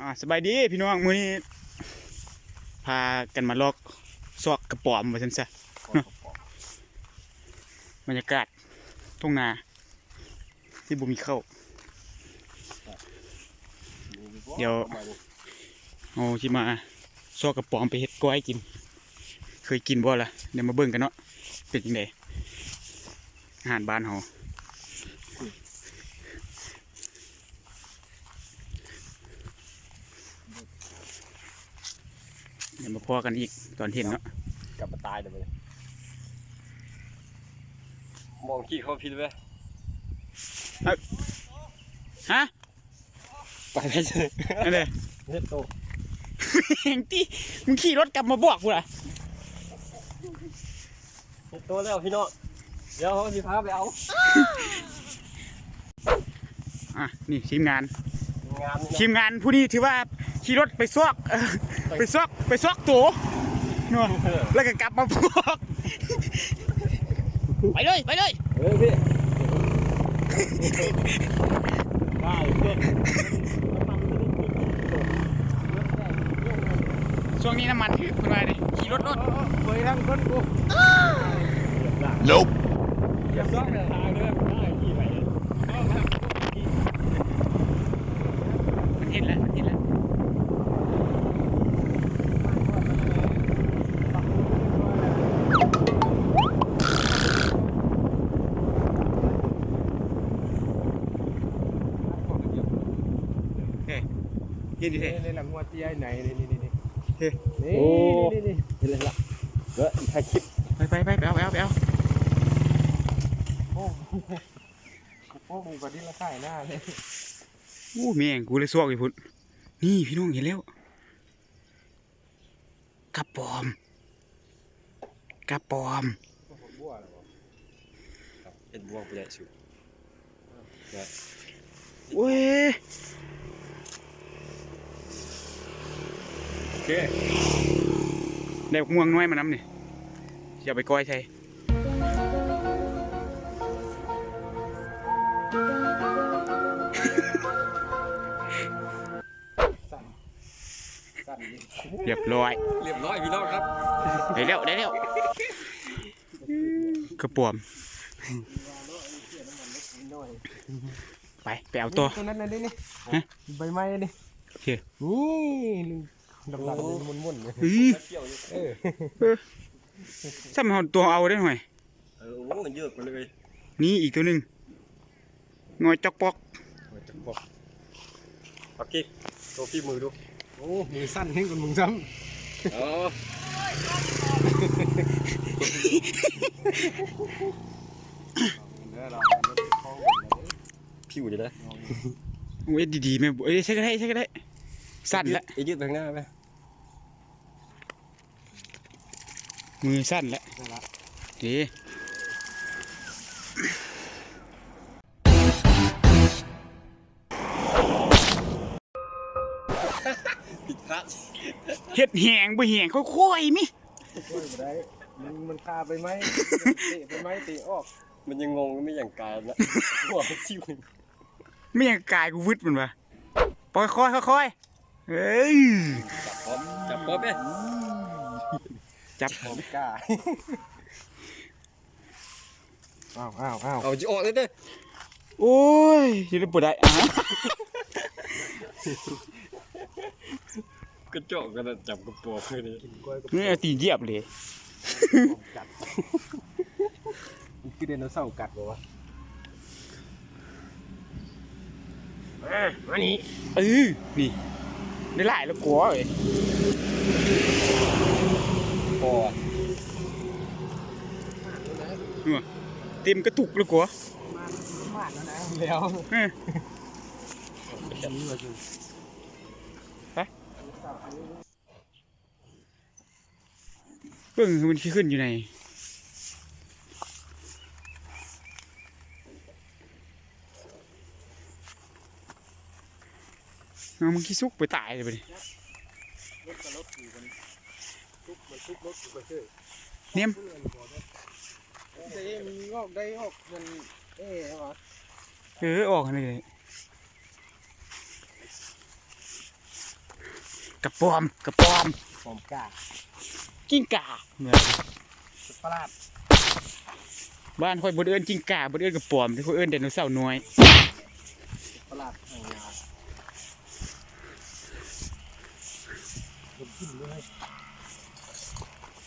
อ่าสบายดีพี่น้องมื้อนี้พากันมาลอกซอกกระป๋อมว่าซั่นซะเนาะบรรยากาศทุ่งนา ที่บ่มีข้าวเดี๋ยวเอาที่มาซอกกระป๋อมไปเฮ็ดก้อยกิน เคยกินบ่ล่ะเดี๋ยวมาเบิ่งกันเนาะเป็นจังไดอาหารบ้านเฮาเดี๋ยวมา พอกันอีกตอนเห็นเนาะกลับมาตายเลยมันมองขี้เขาพิษไหมฮะไปไม่ใช่นั่นเลยเฮ็ดโตเฮงตี้มึงขี่รถกลับมาบอกกูล่ะเฮ็ดโตแล้วพี่น้องเดี๋ยวเขาสิพาไปเอาอะนี่ทีมงาน งานนี่ทีมงานผู้นี้ถือว่าขี่รถไปซอกเอ่อ ไปซอกไปซอกตัวเนาะนะเออแล้วก็กลับมาบอกไปเลยไปเลยเฮ้ยพี่บ้าเลยเพื่อนช่วงนี้น้ำมันถือคุณมาดิขี่รถรถเฮ้ยทั้งคนกู Nope อย่าซ้อนทางด้วยได้ขี่ไปมันเห็นแล้วมันเห็นแล้ว ยืนอยู่เฮ้ยนี่แหละหัวเตี้ยไหนนี่นี่นี่นี่เฮ้ยนี่นี่นี่เห็นเลยละเดี๋ยวถ่ายคลิปไปไปไปไปเอาไปเอาไปเอาโอ้โอ้มึงกว่าที่ละข่ายหน้าเลยอู้แม่งกูเลยซวกอีพุ่นนี่พี่น้องเห็นแล้วกระปอมกระปอมบัวเหรอเห็นบวงไปใหญ่สุดเว้ย โอ เคได้บักม่วงน้อยมาน้ำนี่อย่าไปก้อยใช่สั่นสั่นนี่เรียบร้อย เรียบร้อยพี่น้องครับ ได้แล้วได้แล้วกระปอมน้อยไป ไปเอาตัวตัวนั้นน่ะนี่นี่ฮะใบไม้นี่โอเคนี่ ดำดำมันมุ่นๆเลยอื้อเกี่ยวอยู่เออซ้ำเอาตัวเอาได้หน่อยเออโอ้มันเยอะกว่าเลย นี่อีกตัวหนึ่งงอยจอกปอกจะบอกโอเคตัวพี่มือดู โอ้มือสั้นให้คนมึงซ้อ๋อำเด้อเราคล้องกันเลยผิวจะได้โอ้ยดีๆแม่บ่เอ้ยใช่ก็ได้ใช่ก็ได้ สั้นละไอ้ยืดไปข้างหน้าไหมมือสั้นละนั่นละดีผิดพลาดเฮ็ดแหงบ่แหงค่อยๆมิช่วยบ่ได้มันมันคาไปไหมเตะไปไหมเตะออก มันยังงงไม่อย่างกายนะหัวมันชิวไม่ยังกายกูวึดมันวะปล่อยค่อยๆค่อยๆ เอ้ยจับพร้อมจับพร้อมไหมจับ ผมกล้าอ้าวอ้าวอ้าวเอาจะออกเลยเด้อโอ้ยอยืนปวดได้อะกระจอกกันนะจับกระป๋องเลยนี่กินกล้วยกับนี่เอาตีนเหยียบเลยกัดมันคือไดโนเสาร์กัดบ่วะมามานี่เออนี่ ได้หลายแล้วกลัวเลยพอเต็มกระตุกแล้วกลัวมาแล้วนะแล้วเออนี่มาคือเบิ่งมันขี้ขึ้นอยู่ใน เอามันขี้ซุกไปตายเลยไปดิรถกับรถอยู่กันทุบมันทุบรถทุบไปเชื่อเนี่ยมได้มีงอกได้ออกมันเอ๊ะวะเออออกเลยกระปอมกระปอมหอมกล้ากิ้งก่าเหมือนสุดประหลาดบ้านค่อยบ่ได้เอิ้นกิ้งก่าบ่ได้เอิ้นกระปอมที่เขาเอิ้นไดโนเสาร์น้อยสุดประหลาดทางยาว มกลิน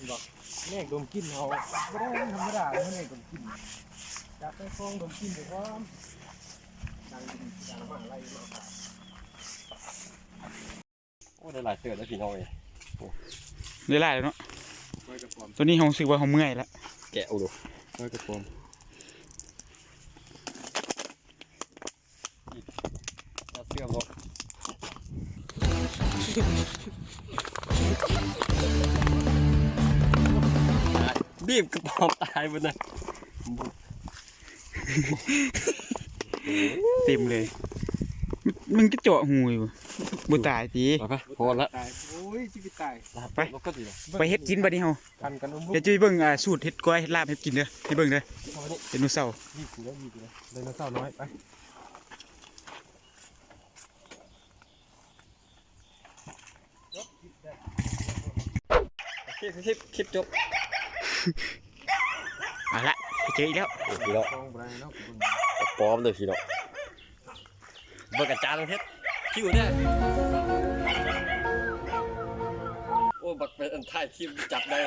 ด้วยบอกแม่ดมกินเอาไม่ได้ธรรมดาเลยแม่ดมกินจับไปฟองดมกินเดี๋ยวว่าดังดังมากอะไรมาโอ้ได้หลายเตือนแล้วพี่น้องเอ้ยได้หลายแล้วเนาะตัวนี้เราสึกว่าเขาเมื่อยแล้วแกะเอาดูร้อยกระป๋อม เอาเสื้อลง บีบกระป๋องตายหมดเลยเต็มเลยมันมันก็เจาะหูอยู่บ่ตายตีไปไปพอละตายโอ้ยชีวิตตายไปลกก็ดีนะไปเฮ็ดกินบัดนี้เฮาพันกันอุ้มเดี๋ยวจะไปเบิ่งอ่าสูตรเฮ็ดก้อยเฮ็ดลาบเฮ็ดกินเด้อให้เบิ่งเด้อเอาไว้นี่ไดโนเสาร์ยีบกูแล้วยีบกูแล้วไดโนเสาร์น้อยไป คลิปคลิปคลิปจบเอาละไปเจออีกแล้วพี่น้องฟองไบรเนาะคุณปลอมเลยพี่น้องเบิกอาจารย์ลงเฮ็ดคิวเนี่ยโอ้บักเป็นอันท้ายคลิปจับได้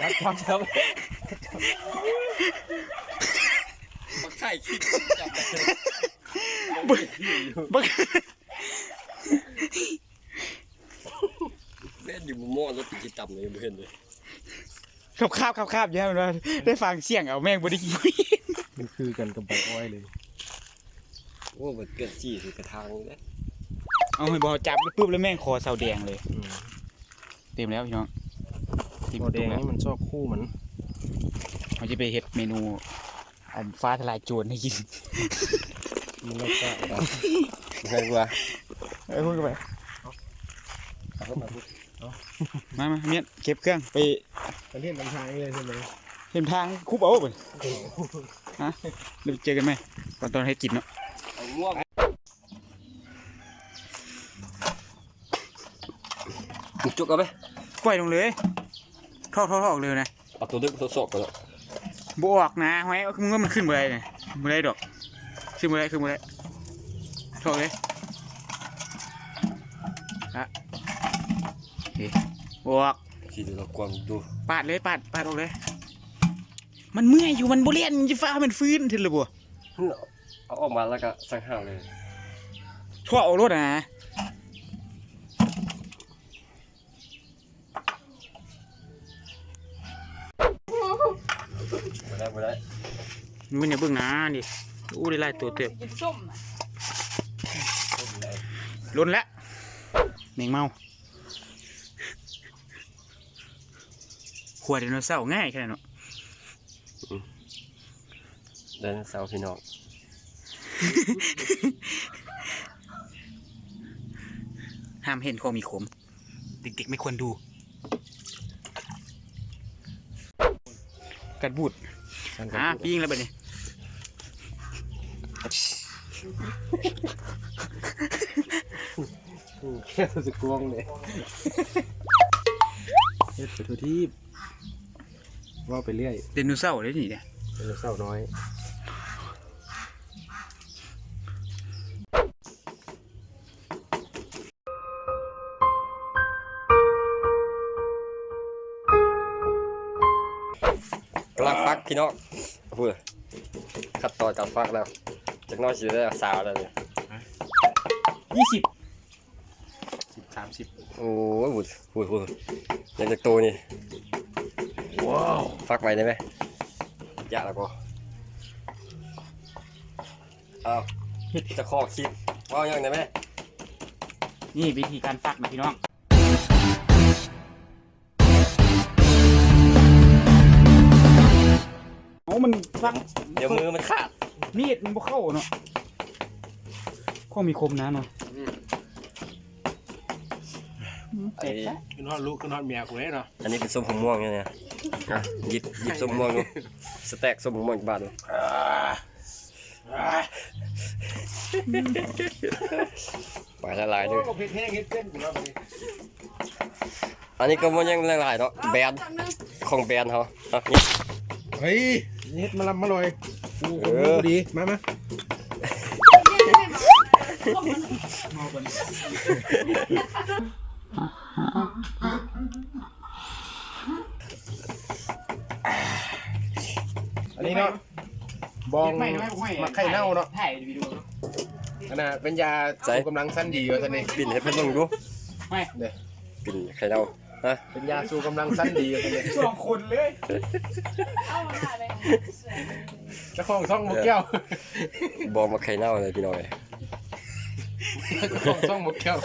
จับจับจับบักท้ายคลิปจับได้ เบิ่งแม่นอยู่มุมมองแล้วติดจิตต่ำเลยไม่เห็นเลยคาบคาบคาบคาบอยู่แล้วนะได้ฟังเสียงเอาแม่งบ่ได้กินมันคือกันกับใบอ้อยเลยโอ้มันเกินจี้คือกระทางเลยเอาให้บ่จับปุ๊บแล้วแม่งคอเสาแดงเลยเต็มแล้วพี่น้องเต็มหมอแดงแล้วนี่มันชอบคู่มันเราจะไปเฮ็ดเมนูอันฟ้าทลายโจรให้กิน มันเลิกได้ไม่กลัวเอ้ยพูดกันไปเอาเข้ามาพูดมามาเมียนเก็บเครื่องไปไปเล่นลำทางเลยใช่ไหมเห็นทางคุบเอาบ่ฮะเดี๋ยวเจอกันไหมตอนตอนให้กินเนาะเอาง่วงมึงจุกเอาไหมปล่อยลงเลยทอกทอกทอกเลยนะเอาตัวดึกตัวสอบกันแล้วบออกนะหอยมึงว่ามันขึ้นบ่ได้เนี่ยบ่ได้ดอก ขึ้นบ่ได้ขึ้นบ่ได้ทอกเลยอะโอเคบออกขี่ดูเรากวางดูปาดเลยปาดปาดออกเลย มันเมื่อยอยู่มันบ่เล่นจะฟ้ามันฟื้นถึงเลยบ่เอาออกมาแล้วก็สั่งห้าวเลยทั่วเอารถนะไม่ได้ไม่ได้มันอย่าเบิ่งนะดิ อู้ได้หลายตัวเต็มกินส้มน่ะล้นแล้วแมงเมาขวดไดโนเสาร์ง่ายแค่นั้นเนาะเดินเสาร์พี่น้องห้ามเห็นของมีขมเด็กๆไม่ควรดู กัดบูดอะปิ้งแล้วแบบนี้ แค่จะกวงเลยเฮ็ดไปทั่วที่ว่าไปเรื่อยไดโนเสาร์เลยนี่เนี่ยไดโนเสาน้อย กำลังฟักพี่น้องพูดขัดต่อการฟักแล้ว จากน้อยสิได้สาวแล้วเนี่ยยี่สิบสิบสามสิบโอ้ยพูดพูดพูดยังจากตัวนี่ว้าวฟักไว้ได้ไหมอยากแล้วก็เอาจะข้อคิดว่าอย่างไรไหมนี่วิธีการฟักนะพี่น้องโอ้มันฟักเดี๋ยวมือมันขาด มีดมันบ่เข้าเนาะข้อมีคมนะเนาะอันนี้คือนอนลูกคือนอนเมียกูเลยเนาะอันนี้เป็นส้มผมม่วงเนี่ยอะหยิบหยิบส้มม่วงดูสแต็กส้มผมม่วงอีกบาทดูไปละลายด้วยก็เผ็ดแห้งเฮ็ดเส้นกูแล้วอันนี้ก็มันยังละลายเนาะแบรนด์ของแบรนด์เขาอะนี่เฮ้ยเฮ็ดมาลำมาลอย กูเอกูอดี มามาอันนี้เนาะ บองมาไข่เน่าเนาะถ่ายวิดีโออันน่ะเป็นยาสูกำลังสั้นดีอยู่ท่านนี่ปิ่นให้เพิ่นลงดูไม่ เด้อ ปิ่นไข่เน่า ฮะ เป็นยาสูกำลังสั้นดีอยู่ท่านนี่สองคนเลยเอามาถ่ายไปเจ้าของซ่องหมกแก้วบองมาไข่เน่าเลยพี่น้อยเจ้าของซ่องหมกแก้ว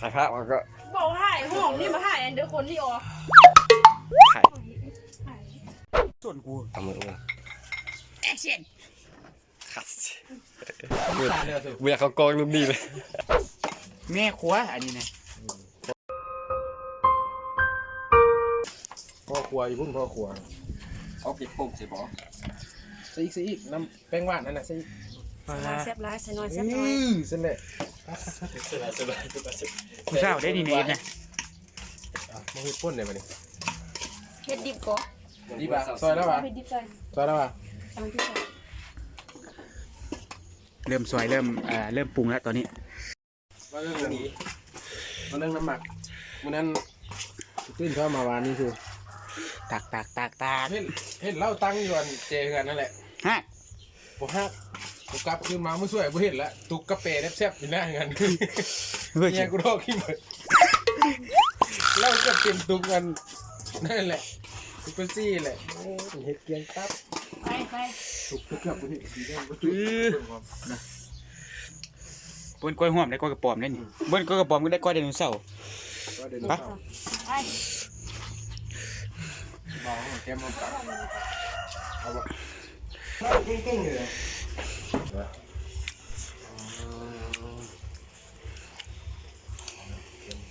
ถ่ายภาพมันก็บอกถ่ายห้องนี่มาถ่ายอันเดียวคนที่ออกถ่ายส่วนกูเอามือมาแอคชั่นคัดเวลาเขากองลูกดีเลย แม่ครัวอันนี้นะ รัวอยู่พุ่นพ่อครัวเอาผิดปุ่มสิบอใส่อีกใส่อีกน้ำแป้งหวานนั่นน่ะใส่อีกแซ่บร้ายใส่น้อยอืแซ่บน้อยอเส้นเลยกูเศร้าได้ดีเนสนะอะมาเฮ็ดป่นเลยมาดิเฮ็ดดิบก่อนดีป่ะซอยแล้วป่ะเฮ็ดดิบใส่ซอยแล้วป่ะตามที่ใส่เริ่มสวยเริ่มเอ่อเริ่มปรุงแล้วตอนนี้มาเรื่องนี้มาเรื่องน้ำหมักวันนั้นตื่นเข้ามาวานนี้คือ ตากตากตากตากเห็นเห็นเหล้าตั้งอยู่อันเจกันนั่นแหละฮะผมฮักผมกลับคืนมาไม่ช่วยผมเห็นแล้วตุกกระเปรแซ่บๆอยู่หน้ากันเฮ้ยเนี่ยกูรอขี้หมดเหล้าจะเต็มตุกกันนั่นแหละซุปเปอร์ซี่แหละโอ้ยเห็ดเกียงตับไปไปตุกเกือบกูเห็นสีแดงกูอื้อเบิ้นกล้วยหอมได้กล้วยกระป๋อมได้นี่เบิ้นกล้วยกระป๋อมก็ได้กล้วยไดโนเสาร์ก็เดินไป เข้าไปเบาแก้มมันตับเอาวะเก่งๆอยู่เลย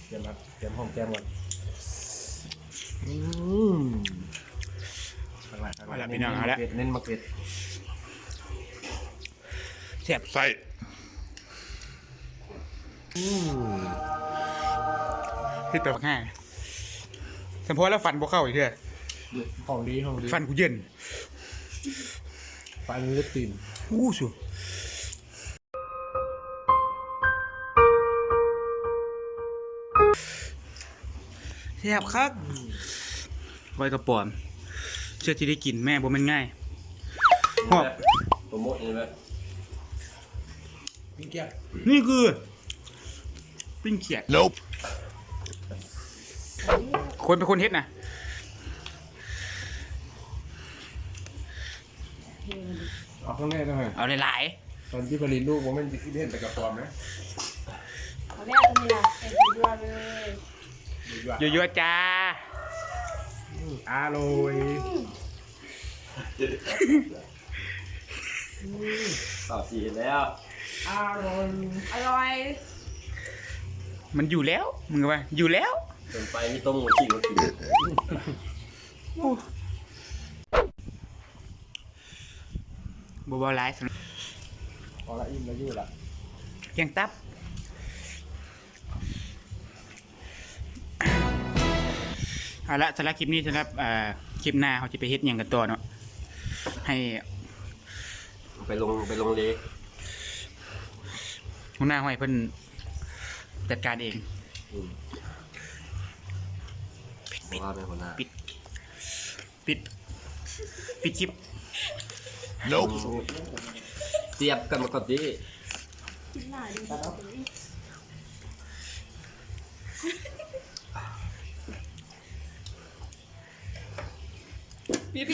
เตรียมครับเตรียมห้องแก้มก่อนอืมเอาละพี่น้องเอาละ เน้นมะเขือแซ่บใส่ที่ตัวง่ายสมพอแล้วฟันบ่เข้าอีกเด้อ ของดีของดีฟันกูเย็น ฟันเลือดตีนอู้สูแซ่บครับกล้วยกระป๋อม เชื่อที่ได้กินแม่บ่แมันง่ายหอบโปรโมทนี่ไหมพี่เกียร์นี่คือ ปิ้งเขียด Nope คนเป็นคนเฮ็ดนะ เอาข้างในหน่อยเอาหลายตอนที่ผลิตลูกผมมันจะคิดเห็นแต่กระปอมนะเอาแม่ตรงนี้ล่ะใส่ดิบเลยๆเยอะๆจ้าอร่อยสาวสีแล้วอร่อยอร่อยมันอยู่แล้วมึงว่าอยู่แล้วจนไปมีต้มหัวขิงมากิ บ่บ่หลายสำหรับพอละอิ่มแล้วอยู่ละเพียงตับเอาละสำหรับคลิปนี้สำหรับเอ่อคลิปหน้าเขาจะไปเฮ็ดหยังกันต่อเนาะให้ไปลงไปลงเลหัวหน้าห้อยเพิ่นจัดการเองว่าเป็นหัวหน้าปิดปิดคลิป Nope เทียบกันมาก่อนดิกินหน่อยดิปิด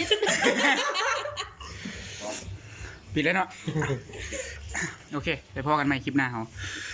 ปิดแล้วเนาะ โอเค ไปพอกันใหม่คลิปหน้าเขาค